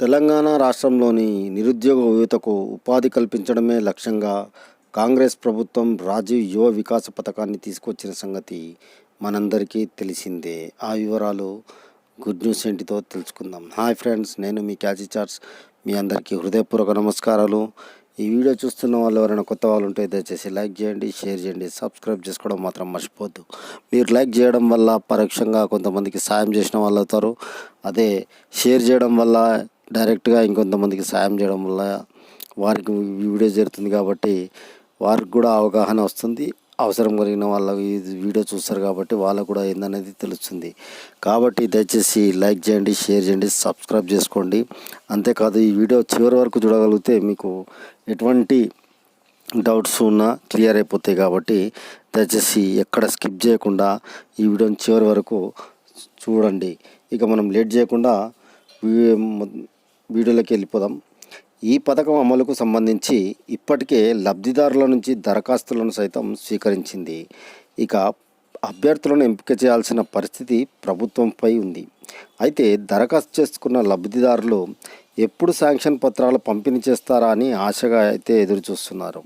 తెలంగాణ రాష్ట్రంలోని నిరుద్యోగ యువతకు ఉపాధి కల్పించడమే లక్ష్యంగా కాంగ్రెస్ ప్రభుత్వం రాజీవ్ యువ వికాస పథకాన్ని తీసుకొచ్చిన సంగతి మనందరికీ తెలిసిందే. ఆ వివరాలు గుడ్ న్యూస్ ఏంటితో తెలుసుకుందాం. హాయ్ ఫ్రెండ్స్ నేను మీ క్యాచీ చార్ట్స్. మీ అందరికీ హృదయపూర్వక నమస్కారాలు. ఈ వీడియో చూస్తున్న వాళ్ళు ఎవరైనా కొత్త వాళ్ళు ఉంటే దయచేసి లైక్ చేయండి షేర్ చేయండి సబ్స్క్రైబ్ చేసుకోవడం మాత్రం మర్చిపోద్దు మీరు లైక్ చేయడం వల్ల పరోక్షంగా కొంతమందికి సాయం చేసిన వాళ్ళు అవుతారు. అదే షేర్ చేయడం వల్ల డైరెక్ట్గా ఇంకొంతమందికి సాయం చేయడం వల్ల వారికి వీడియో జరుగుతుంది కాబట్టి వారికి కూడా అవగాహన వస్తుంది. అవసరం కలిగిన వాళ్ళ వీడియో చూస్తారు కాబట్టి వాళ్ళకు కూడా ఏందనేది తెలుస్తుంది. కాబట్టి దయచేసి లైక్ చేయండి షేర్ చేయండి సబ్స్క్రైబ్ చేసుకోండి. అంతేకాదు ఈ వీడియో చివరి వరకు చూడగలిగితే మీకు ఎటువంటి డౌట్స్ ఉన్నా క్లియర్ అయిపోతాయి కాబట్టి దయచేసి ఎక్కడ స్కిప్ చేయకుండా ఈ వీడియోని చివరి వరకు చూడండి. ఇక మనం లేట్ చేయకుండా వీడియోలోకి వెళ్ళిపోదాం. ఈ పథకం అమలుకు సంబంధించి ఇప్పటికే లబ్ధిదారుల నుంచి దరఖాస్తులను సైతం స్వీకరించింది. ఇక అభ్యర్థులను ఎంపిక చేయాల్సిన పరిస్థితి ప్రభుత్వంపై ఉంది. అయితే దరఖాస్తు చేసుకున్న లబ్ధిదారులు ఎప్పుడు శాంక్షన్ పత్రాలు పంపిణీ చేస్తారా అని ఆశగా అయితే ఎదురు చూస్తున్నారు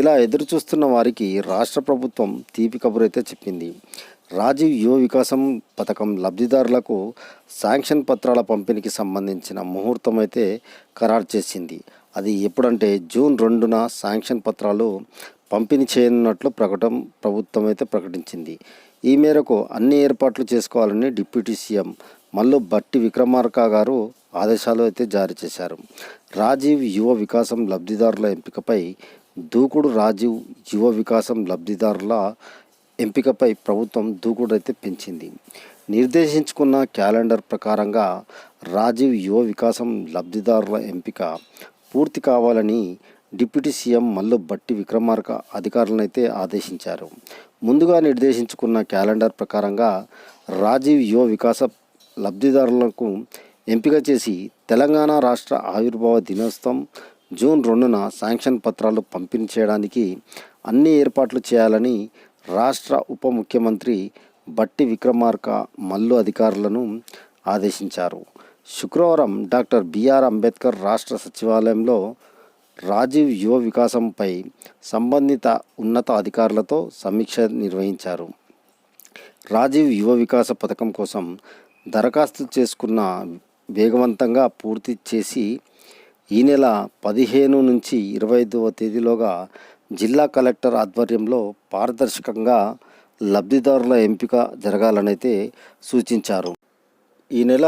ఇలా ఎదురు చూస్తున్న వారికి రాష్ట్ర ప్రభుత్వం తీపి కబురు అయితే చెప్పింది. రాజీవ్ యువ వికాసం పథకం లబ్ధిదారులకు శాంక్షన్ పత్రాల పంపిణీకి సంబంధించిన ముహూర్తం అయితే ఖరారు చేసింది. అది ఎప్పుడంటే జూన్ రెండున శాంక్షన్ పత్రాలు పంపిణీ చేయనున్నట్లు ప్రకటన ప్రభుత్వం అయితే ప్రకటించింది. ఈ మేరకు అన్ని ఏర్పాట్లు చేసుకోవాలని డిప్యూటీ సీఎం మల్లు బట్టి విక్రమార్క గారు ఆదేశాలు అయితే జారీ చేశారు. రాజీవ్ యువ వికాసం లబ్ధిదారుల ఎంపికపై దూకుడు రాజీవ్ యువ వికాసం లబ్ధిదారుల ఎంపికపై ప్రభుత్వం దూకుడు అయితే పెంచింది. నిర్దేశించుకున్న క్యాలెండర్ ప్రకారంగా రాజీవ్ యువ వికాసం లబ్ధిదారుల ఎంపిక పూర్తి కావాలని డిప్యూటీ సీఎం మల్లు బట్టి విక్రమార్క అధికారులను అయితే ఆదేశించారు. ముందుగా నిర్దేశించుకున్న క్యాలెండర్ ప్రకారంగా రాజీవ్ యువ వికాస లబ్ధిదారులకు ఎంపిక చేసి తెలంగాణ రాష్ట్ర ఆవిర్భావ దినోత్సవం జూన్ రెండున శాంక్షన్ పత్రాలు పంపిణీ చేయడానికి అన్ని ఏర్పాట్లు చేయాలని రాష్ట్ర ఉప ముఖ్యమంత్రి బట్టి విక్రమార్క మల్లు అధికారులను ఆదేశించారు. శుక్రవారం డాక్టర్ బిఆర్ అంబేద్కర్ రాష్ట్ర సచివాలయంలో రాజీవ్ యువ వికాసంపై సంబంధిత ఉన్నత అధికారులతో సమీక్ష నిర్వహించారు. రాజీవ్ యువ వికాస పథకం కోసం దరఖాస్తు చేసుకున్న వేగవంతంగా పూర్తి చేసి ఈ నెల పదిహేను నుంచి ఇరవై ఐదవ తేదీలోగా జిల్లా కలెక్టర్ ఆధ్వర్యంలో పారదర్శకంగా లబ్ధిదారుల ఎంపిక జరగాలనైతే సూచించారు. ఈ నెల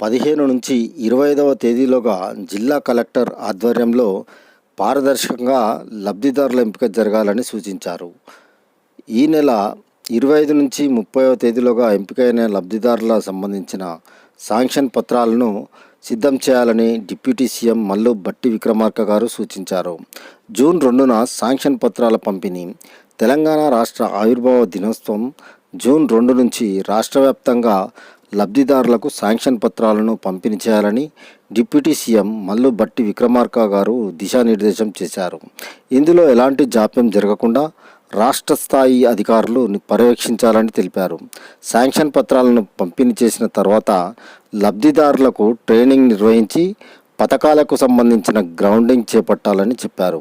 పదిహేను నుంచి ఇరవై ఐదవ తేదీలోగా జిల్లా కలెక్టర్ ఆధ్వర్యంలో పారదర్శకంగా లబ్ధిదారుల ఎంపిక జరగాలని సూచించారు. ఈ నెల ఇరవై ఐదు నుంచి ముప్పైవ తేదీలోగా ఎంపికైన లబ్ధిదారుల సంబంధించిన శాంక్షన్ పత్రాలను సిద్ధం చేయాలని డిప్యూటీ సీఎం మల్లు బట్టి విక్రమార్క గారు సూచించారు. జూన్ రెండున శాంక్షన్ పత్రాల పంపిణీ తెలంగాణ రాష్ట్ర ఆవిర్భావ దినోత్సవం జూన్ రెండు నుంచి రాష్ట్ర వ్యాప్తంగా లబ్ధిదారులకు శాంక్షన్ పత్రాలను పంపిణీ చేయాలని డిప్యూటీ సీఎం మల్లు బట్టి విక్రమార్క గారు దిశానిర్దేశం చేశారు. ఇందులో ఎలాంటి జాప్యం జరగకుండా రాష్ట్ర స్థాయి అధికారులు పర్యవేక్షించాలని తెలిపారు. శాంక్షన్ పత్రాలను పంపిణీ చేసిన తర్వాత లబ్ధిదారులకు ట్రైనింగ్ నిర్వహించి పథకాలకు సంబంధించిన గ్రౌండింగ్ చేపట్టాలని చెప్పారు.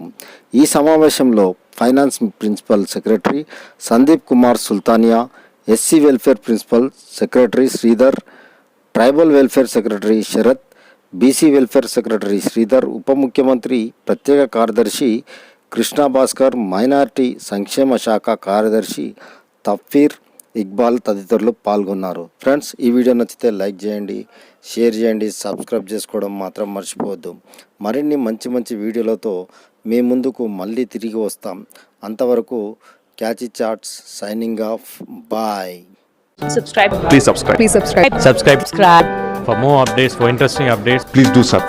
ఈ సమావేశంలో finance principal secretary Sandeep Kumar Sultania SC welfare principal secretary Sridhar tribal welfare secretary Sharath BC welfare secretary Sridhar ఉప ముఖ్యమంత్రి ప్రత్యేక కార్యదర్శి కృష్ణా భాస్కర్ మైనార్టీ సంక్షేమ శాఖ కార్యదర్శి తఫీర్ ఇక్బాల్ తదితరులు పాల్గొన్నారు. ఫ్రెండ్స్ ఈ వీడియో నచ్చితే లైక్ చేయండి షేర్ చేయండి సబ్స్క్రైబ్ చేసుకోవడం మాత్రం మర్చిపోవద్దు. మరిన్ని మంచి మంచి వీడియోలతో మీ ముందుకు మళ్ళీ తిరిగి వస్తాం. అంతవరకు catchy charts signing off bye subscribe. Please subscribe. please subscribe. Subscribe. subscribe. For more updates, for interesting updates, please do subscribe